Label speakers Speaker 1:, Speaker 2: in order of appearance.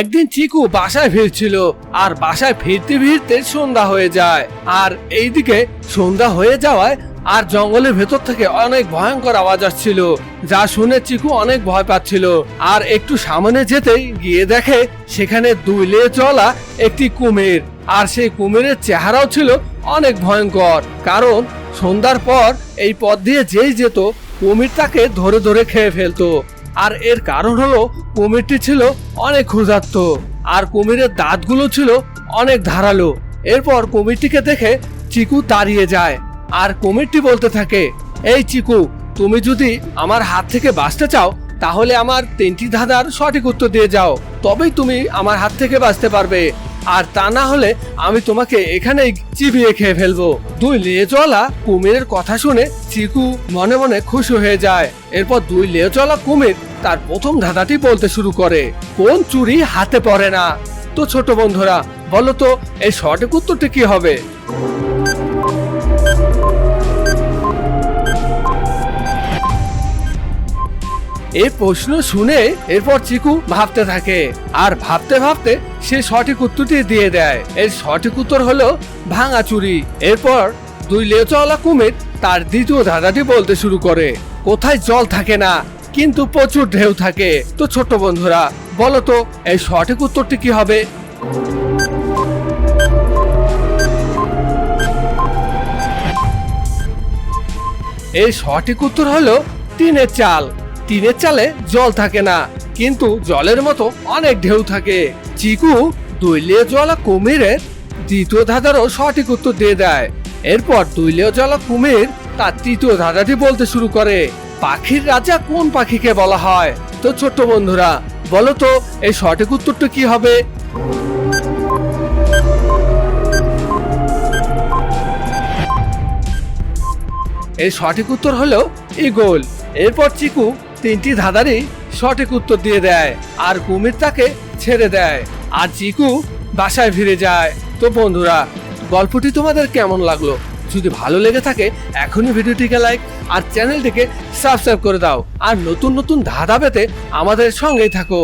Speaker 1: একদিন চিকু বাসায় ফিরছিল, আর বাসায় ফিরতে ফিরতে সন্ধ্যা হয়ে যায়। আর এইদিকে সন্ধ্যা হয়ে যাওয়ায় আর জঙ্গলের ভেতর থেকে অনেক ভয়ঙ্কর আওয়াজ আসছিল, যা শুনে চিকু অনেক ভয় পাচ্ছিল। আর একটু সামনে যেতেই গিয়ে দেখে সেখানে দুই লে চলা একটি কুমির, আর সেই কুমিরের চেহারাও ছিল অনেক ভয়ঙ্কর। কারণ সন্ধ্যার পর এই পথ দিয়ে যেই যেত, কুমির তাকে ধরে ধরে খেয়ে ফেলতো। আর এর কারণ হলো, কুমিরটি ছিল অনেক ক্ষুধার্ত, আর কুমিরের দাঁতগুলো ছিল অনেক ধারালো। এরপর কুমিরটিকে দেখে চিকু দাঁড়িয়ে যায়, আর কুমিরটি বলতে থাকে, এই চিকু, তুমি যদি আমার হাত থেকে বাঁচতে চাও, তাহলে আমার তিনটি ধাঁধার সঠিক উত্তর দিয়ে যাও। তবেই তুমি আমার হাত থেকে বাঁচতে পারবে। আর তা না হলে আমি তোমাকে এখানেই চিবিয়ে খেয়ে ফেলব। দুই লেজওয়ালা কুমিরের কথা শুনে চিকু মনে মনে খুশি হয়ে যায়। এরপর দুই লেজওয়ালা কুমির তার প্রথম ধাঁধাটি বলতে শুরু করে, কোন চুরি হাতে পড়ে না? তো ছোট বন্ধুরা, বলো তো, এই সঠিক উত্তরটি কি হবে? এই প্রশ্ন শুনে এরপর চিকু ভাবতে থাকে। আর ভাবতে ভাবতে সে সঠিক উত্তরটি দিয়ে দেয়। এর সঠিক উত্তর হলো ভাঙা চুরি। এরপর দুই লেচওয়ালা কুমির তার দ্বিতীয় ধাঁধাটি বলতে শুরু করে। কোথায় জল থাকে না, কিন্তু প্রচুর ঢেউ থাকে। তো ছোট্ট বন্ধুরা, বলো তো এই সঠিক উত্তরটি কি হবে? এই সঠিক উত্তর হলো টিনের চাল। টিনের চালে জল থাকে না, কিন্তু জলের মতো অনেক ঢেউ থাকে। চিকু দৈলীয় জলা কুমিরের দ্বিতীয় ধাঁধারও সঠিক উত্তর দিয়ে দেয়। এরপর দৈলীয় জলা কুমির তার তৃতীয় ধাঁধাটি বলতে শুরু করে। পাখির রাজা কোন পাখিকে বলা হয়? তো ছোট্ট বন্ধুরা, বলো তো, এই সঠিক উত্তরটা কি হবে? এর সঠিক উত্তর হলো ইগল এরপর চিকু তিনটি ধাঁধারই সঠিক উত্তর দিয়ে দেয়। আর কুমির তাকে ছেড়ে দেয়। আর চিকু বাসায় ফিরে যায়। তো বন্ধুরা, গল্পটি তোমাদের কেমন লাগল? যদি ভালো লেগে থাকে, এখনই ভিডিওটিকে লাইক আর চ্যানেলটিকে সাবস্ক্রাইব করে দাও। আর নতুন নতুন ধাঁধা পেতে আমাদের সঙ্গেই থাকো।